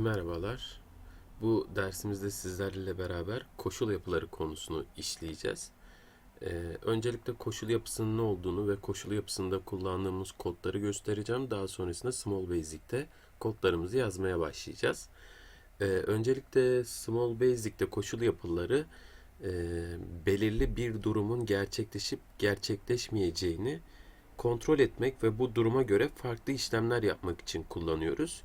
Merhabalar. Bu dersimizde sizlerle beraber koşul yapıları konusunu işleyeceğiz. Ee, öncelikle koşul yapısının ne olduğunu ve koşul yapısında kullandığımız kodları göstereceğim. Daha sonrasında Small Basic'te kodlarımızı yazmaya başlayacağız. Ee, öncelikle Small Basic'te koşul yapıları e, belirli bir durumun gerçekleşip gerçekleşmeyeceğini kontrol etmek ve bu duruma göre farklı işlemler yapmak için kullanıyoruz.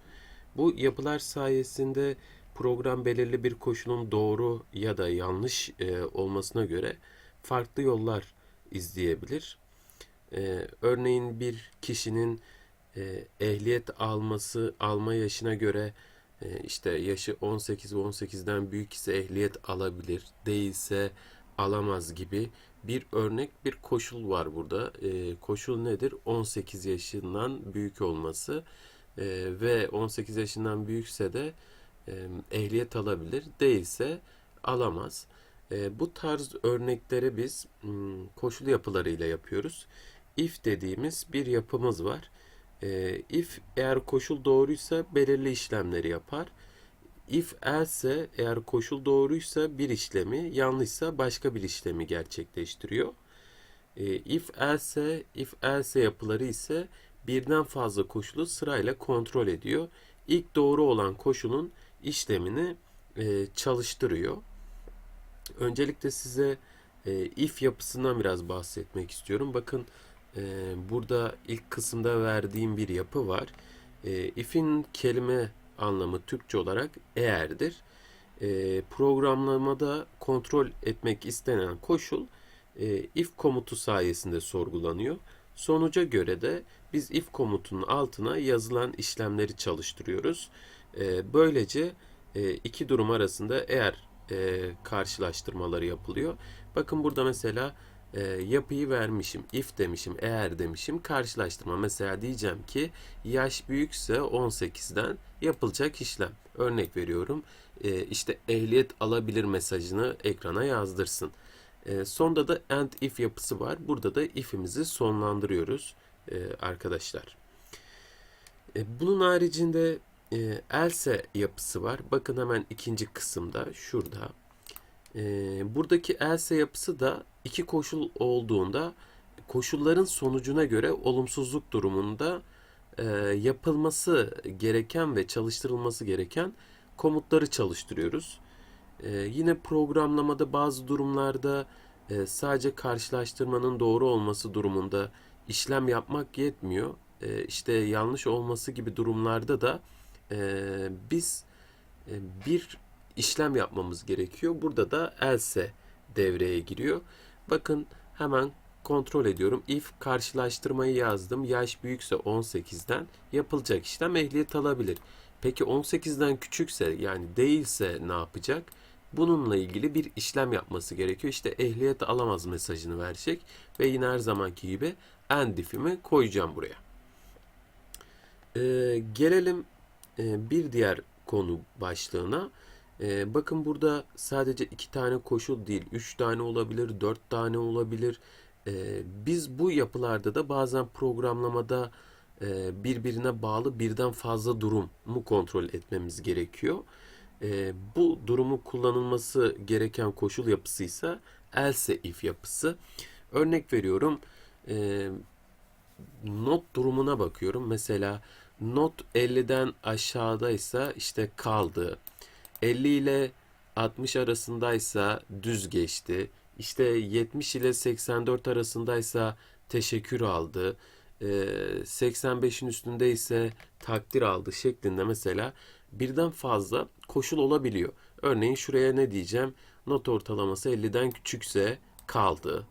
Bu yapılar sayesinde program belirli bir koşulun doğru ya da yanlış e, olmasına göre farklı yollar izleyebilir. E, örneğin bir kişinin e, ehliyet alması alma yaşına göre e, işte yaşı 18 ve 18'den büyük ise ehliyet alabilir, değilse alamaz gibi bir örnek bir koşul var burada. E, koşul nedir? 18 yaşından büyük olması. Ee, ve 18 yaşından büyükse de e, ehliyet alabilir. Değilse alamaz. E, bu tarz örnekleri biz hmm, koşul yapılarıyla yapıyoruz. If dediğimiz bir yapımız var. E, if eğer koşul doğruysa belirli işlemleri yapar. If else eğer koşul doğruysa bir işlemi, yanlışsa başka bir işlemi gerçekleştiriyor. E, if else, if else yapıları ise birden fazla koşulu sırayla kontrol ediyor. İlk doğru olan koşulun işlemini e, çalıştırıyor. Öncelikle size e, if yapısından biraz bahsetmek istiyorum. Bakın e, burada ilk kısımda verdiğim bir yapı var. E, if'in kelime anlamı Türkçe olarak eğerdir. E, programlamada kontrol etmek istenen koşul e, if komutu sayesinde sorgulanıyor. Sonuca göre de biz if komutunun altına yazılan işlemleri çalıştırıyoruz. E, böylece e, iki durum arasında eğer e, karşılaştırmaları yapılıyor. Bakın burada mesela e, yapıyı vermişim, if demişim, eğer demişim, karşılaştırma. Mesela diyeceğim ki yaş büyükse 18'den yapılacak işlem. Örnek veriyorum, işte ehliyet alabilir mesajını ekrana yazdırsın. E, sonda da and if yapısı var. Burada da if'imizi sonlandırıyoruz e, arkadaşlar. E, bunun haricinde e, else yapısı var. Bakın hemen ikinci kısımda şurada. Buradaki else yapısı da iki koşul olduğunda koşulların sonucuna göre olumsuzluk durumunda yapılması gereken ve çalıştırılması gereken komutları çalıştırıyoruz. E, yine programlamada bazı durumlarda e, sadece karşılaştırmanın doğru olması durumunda işlem yapmak yetmiyor. E, işte yanlış olması gibi durumlarda da e, biz e, bir işlem yapmamız gerekiyor. Burada da else devreye giriyor. Bakın hemen kontrol ediyorum. If karşılaştırmayı yazdım. Yaş büyükse 18'den yapılacak işlem ehliyet alabilir. Peki 18'den küçükse yani değilse ne yapacak? Bununla ilgili bir işlem yapması gerekiyor. İşte ehliyet alamaz mesajını verecek ve yine her zamanki gibi end if'imi koyacağım buraya. Ee, gelelim e, bir diğer konu başlığına. Ee, bakın burada sadece iki tane koşul değil, üç tane olabilir, dört tane olabilir. Ee, biz bu yapılarda da bazen programlamada e, birbirine bağlı birden fazla durumu kontrol etmemiz gerekiyor. E, bu durumu kullanılması gereken koşul yapısıysa else if yapısı. Örnek veriyorum e, not durumuna bakıyorum. Mesela not 50'den aşağıdaysa işte kaldı. 50 ile 60 arasındaysa düz geçti. İşte 70 ile 84 arasındaysa teşekkür aldı. 85'in üstünde ise takdir aldı şeklinde mesela birden fazla koşul olabiliyor. Örneğin şuraya ne diyeceğim? Not ortalaması 50'den küçükse kaldı.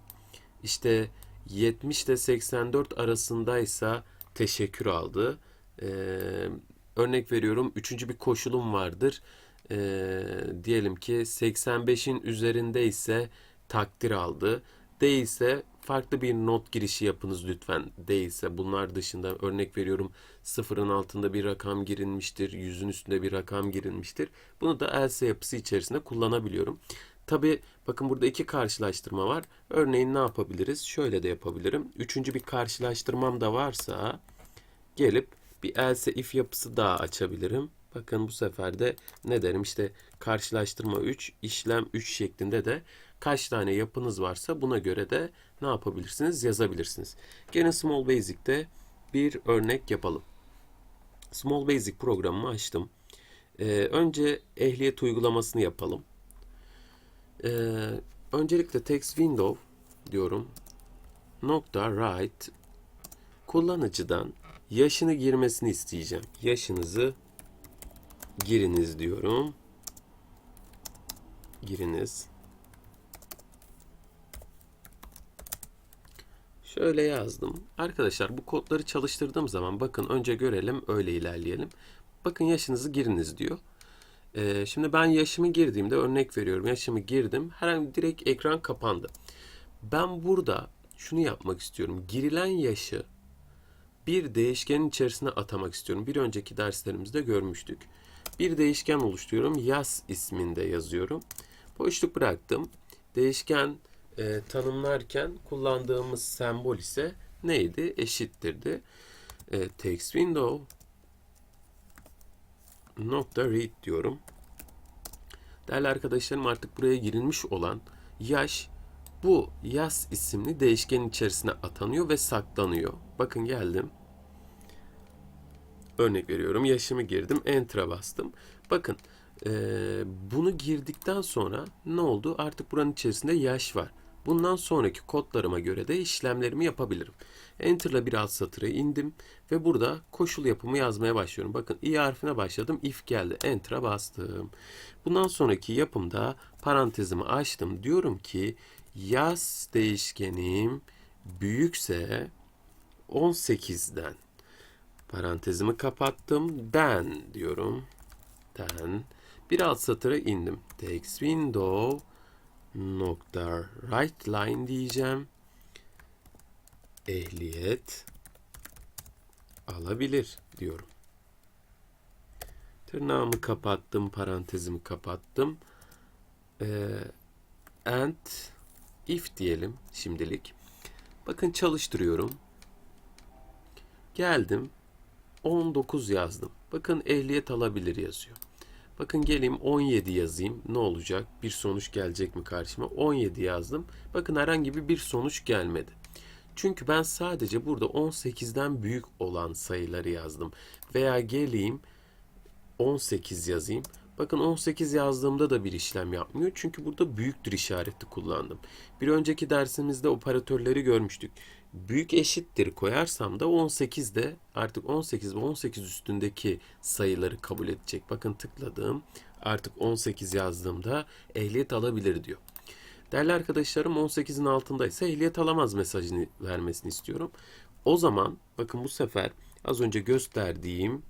İşte 70 ile 84 arasındaysa teşekkür aldı. Ee, örnek veriyorum. Üçüncü bir koşulum vardır. Ee, diyelim ki 85'in üzerinde ise takdir aldı. Değilse farklı bir not girişi yapınız lütfen. Değilse bunlar dışında örnek veriyorum sıfırın altında bir rakam girilmiştir, yüzün üstünde bir rakam girilmiştir. Bunu da else yapısı içerisinde kullanabiliyorum. Tabi bakın burada iki karşılaştırma var. Örneğin ne yapabiliriz? Şöyle de yapabilirim. Üçüncü bir karşılaştırmam da varsa gelip bir else if yapısı daha açabilirim. Bakın bu sefer de ne derim işte karşılaştırma 3, işlem 3 şeklinde de kaç tane yapınız varsa buna göre de ne yapabilirsiniz yazabilirsiniz. Gene Small Basic'te bir örnek yapalım. Small Basic programımı açtım. Ee, önce ehliyet uygulamasını yapalım. Ee, öncelikle text window diyorum. Nokta write kullanıcıdan yaşını girmesini isteyeceğim. Yaşınızı giriniz diyorum. Giriniz. Şöyle yazdım. Arkadaşlar bu kodları çalıştırdığım zaman bakın önce görelim öyle ilerleyelim. Bakın yaşınızı giriniz diyor. Ee, şimdi ben yaşımı girdiğimde örnek veriyorum. Yaşımı girdim. Herhangi direkt ekran kapandı. Ben burada şunu yapmak istiyorum. Girilen yaşı bir değişkenin içerisine atamak istiyorum. Bir önceki derslerimizde görmüştük. Bir değişken oluşturuyorum. Yaz isminde yazıyorum. Boşluk bıraktım. Değişken e, tanımlarken kullandığımız sembol ise neydi? Eşittirdi. E, text window nokta read diyorum. Değerli arkadaşlarım artık buraya girilmiş olan yaş bu yaz isimli değişkenin içerisine atanıyor ve saklanıyor. Bakın geldim. Örnek veriyorum. Yaşımı girdim. Enter'a bastım. Bakın eee, bunu girdikten sonra ne oldu? Artık buranın içerisinde yaş var. Bundan sonraki kodlarıma göre de işlemlerimi yapabilirim. Enter'la bir alt satıra indim ve burada koşul yapımı yazmaya başlıyorum. Bakın i harfine başladım. if geldi. Enter'a bastım. Bundan sonraki yapımda parantezimi açtım. Diyorum ki yaz değişkenim büyükse 18'den parantezimi kapattım. Ben diyorum. Den bir alt satıra indim. Text window nokta right line diyeceğim. Ehliyet alabilir diyorum. Tırnağımı kapattım, parantezimi kapattım. Ee, and if diyelim şimdilik. Bakın çalıştırıyorum. Geldim. 19 yazdım. Bakın ehliyet alabilir yazıyor. Bakın geleyim 17 yazayım. Ne olacak? Bir sonuç gelecek mi karşıma? 17 yazdım. Bakın herhangi bir sonuç gelmedi. Çünkü ben sadece burada 18'den büyük olan sayıları yazdım. Veya geleyim 18 yazayım. Bakın 18 yazdığımda da bir işlem yapmıyor. Çünkü burada büyüktür işareti kullandım. Bir önceki dersimizde operatörleri görmüştük. Büyük eşittir koyarsam da 18 de artık 18 ve 18 üstündeki sayıları kabul edecek. Bakın tıkladım. Artık 18 yazdığımda ehliyet alabilir diyor. Değerli arkadaşlarım 18'in altındaysa ehliyet alamaz mesajını vermesini istiyorum. O zaman bakın bu sefer az önce gösterdiğim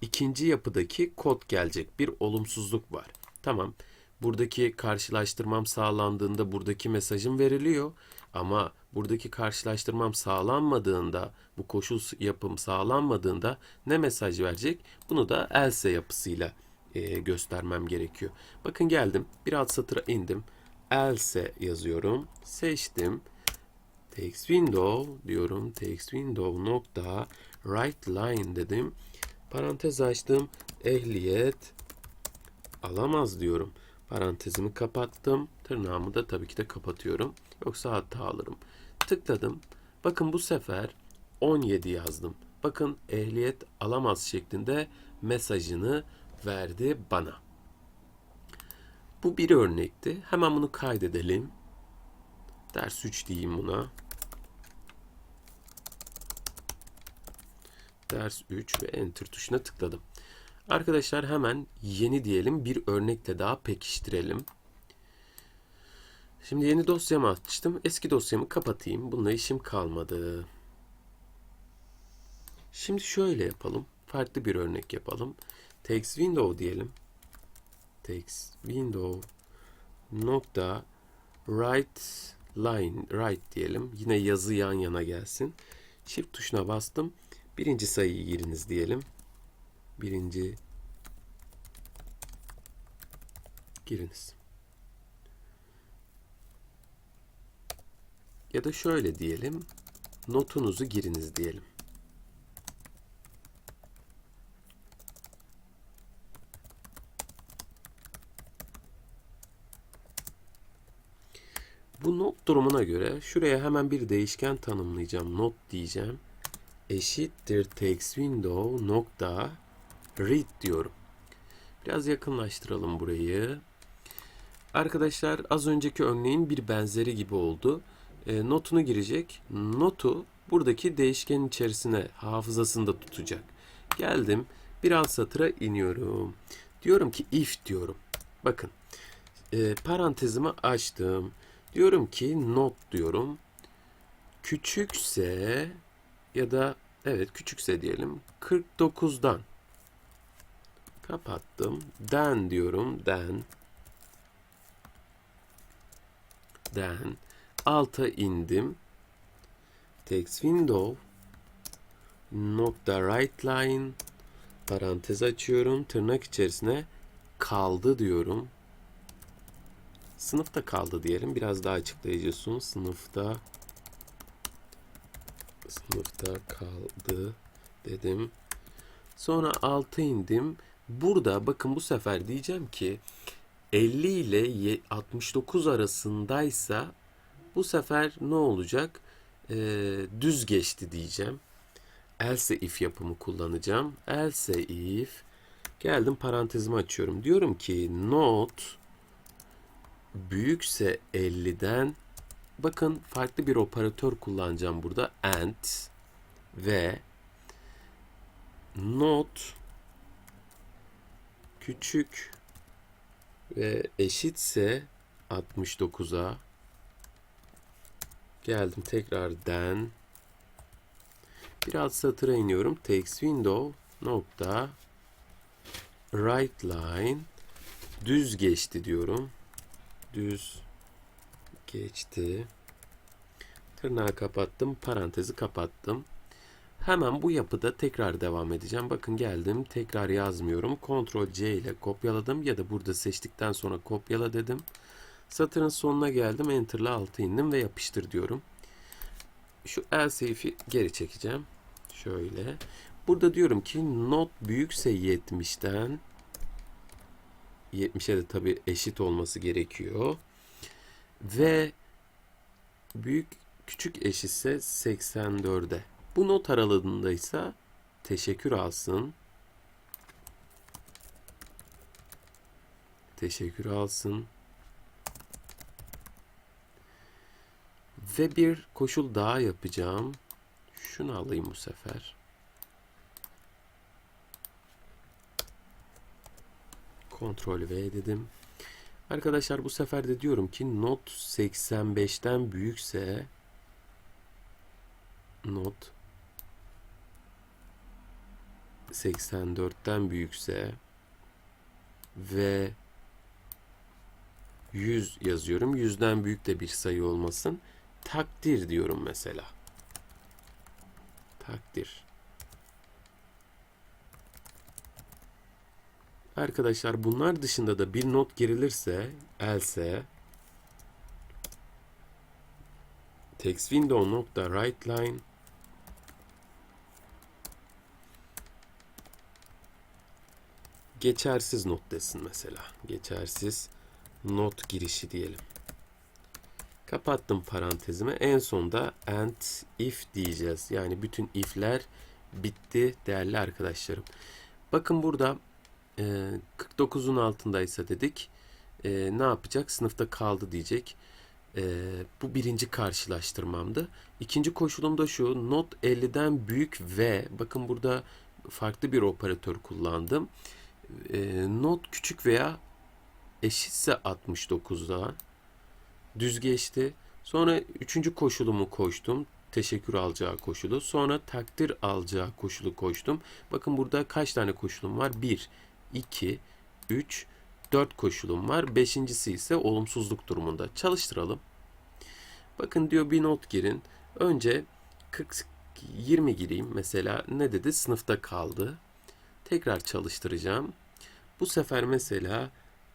ikinci yapıdaki kod gelecek. Bir olumsuzluk var. Tamam. Buradaki karşılaştırmam sağlandığında buradaki mesajım veriliyor. Ama buradaki karşılaştırmam sağlanmadığında, bu koşul yapım sağlanmadığında ne mesaj verecek? Bunu da else yapısıyla e, göstermem gerekiyor. Bakın geldim. Bir alt satıra indim. Else yazıyorum. Seçtim. Text window diyorum. Text window nokta right line dedim. Parantez açtım. Ehliyet alamaz diyorum. Parantezimi kapattım. Tırnağımı da tabii ki de kapatıyorum. Yoksa hata alırım. Tıkladım. Bakın bu sefer 17 yazdım. Bakın ehliyet alamaz şeklinde mesajını verdi bana. Bu bir örnekti. Hemen bunu kaydedelim. Ders 3 diyeyim buna. Ders 3 ve enter tuşuna tıkladım. Arkadaşlar hemen yeni diyelim bir örnekle daha pekiştirelim. Şimdi yeni dosyamı açtım. Eski dosyamı kapatayım. Bununla işim kalmadı. Şimdi şöyle yapalım. Farklı bir örnek yapalım. Text window diyelim. Text window nokta right line right diyelim. Yine yazı yan yana gelsin. Shift tuşuna bastım. Birinci sayıyı giriniz diyelim. Birinci giriniz. Ya da şöyle diyelim, notunuzu giriniz diyelim. Bu not durumuna göre şuraya hemen bir değişken tanımlayacağım. Not diyeceğim. Eşittir text window nokta read diyorum. Biraz yakınlaştıralım burayı. Arkadaşlar az önceki örneğin bir benzeri gibi oldu. E, notunu girecek. Notu buradaki değişkenin içerisine hafızasında tutacak. Geldim. Bir alt satıra iniyorum. Diyorum ki if diyorum. Bakın. E, parantezimi açtım. Diyorum ki not diyorum. Küçükse ya da evet küçükse diyelim 49'dan kapattım. Den diyorum. Den. Den. Alta indim. Text window nokta right line parantez açıyorum. Tırnak içerisine kaldı diyorum. Sınıfta kaldı diyelim. Biraz daha açıklayıcı sun. Sınıfta sınıfta kaldı dedim. Sonra alta indim. Burada bakın bu sefer diyeceğim ki 50 ile 69 arasındaysa bu sefer ne olacak? Ee, düz geçti diyeceğim. Else if yapımı kullanacağım. Else if geldim parantezimi açıyorum. Diyorum ki not büyükse 50'den bakın farklı bir operatör kullanacağım burada. And ve not küçük ve eşitse 69'a geldim tekrar den bir alt satıra iniyorum. Text window nokta right line düz geçti diyorum. Düz geçti. Tırnağı kapattım. Parantezi kapattım. Hemen bu yapıda tekrar devam edeceğim. Bakın geldim. Tekrar yazmıyorum. Ctrl C ile kopyaladım ya da burada seçtikten sonra kopyala dedim. Satırın sonuna geldim. Enter ile altı indim ve yapıştır diyorum. Şu elseif'i geri çekeceğim. Şöyle. Burada diyorum ki not büyükse 70'ten 70'e de tabi eşit olması gerekiyor. Ve büyük küçük eşitse 84'e. Bu not aralığındaysa teşekkür alsın. Teşekkür alsın. Ve bir koşul daha yapacağım. Şunu alayım bu sefer. Ctrl V dedim. Arkadaşlar bu sefer de diyorum ki not 85'ten büyükse not 84'ten büyükse ve 100 yazıyorum. 100'den büyük de bir sayı olmasın. Takdir diyorum mesela. Takdir. Arkadaşlar bunlar dışında da bir not girilirse else text window nokta right line geçersiz not desin mesela. Geçersiz not girişi diyelim. Kapattım parantezimi. En sonda and if diyeceğiz. Yani bütün if'ler bitti değerli arkadaşlarım. Bakın burada e, 49'un altındaysa dedik. E, ne yapacak? Sınıfta kaldı diyecek. E, bu birinci karşılaştırmamdı. İkinci koşulum da şu. Not 50'den büyük ve bakın burada farklı bir operatör kullandım. E, not küçük veya eşitse 69'da düz geçti. Sonra üçüncü koşulumu koştum. Teşekkür alacağı koşulu. Sonra takdir alacağı koşulu koştum. Bakın burada kaç tane koşulum var? 1, 2, 3, 4 koşulum var. Beşincisi ise olumsuzluk durumunda. Çalıştıralım. Bakın diyor bir not girin. Önce 40, 20 gireyim. Mesela ne dedi? Sınıfta kaldı. Tekrar çalıştıracağım. Bu sefer mesela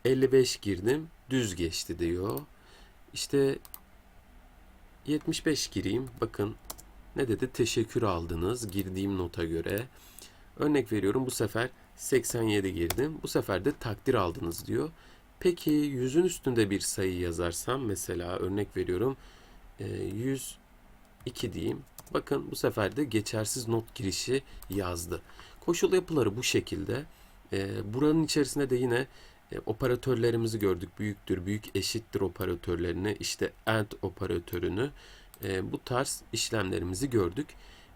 55 girdim. Düz geçti diyor. İşte 75 gireyim. Bakın ne dedi? Teşekkür aldınız girdiğim nota göre. Örnek veriyorum bu sefer 87 girdim. Bu sefer de takdir aldınız diyor. Peki yüzün üstünde bir sayı yazarsam mesela örnek veriyorum e, 102 diyeyim. Bakın bu sefer de geçersiz not girişi yazdı. Koşul yapıları bu şekilde. E, buranın içerisinde de yine e, operatörlerimizi gördük. Büyüktür, büyük eşittir operatörlerini, işte AND operatörünü, e, bu tarz işlemlerimizi gördük.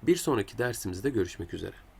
Bir sonraki dersimizde görüşmek üzere.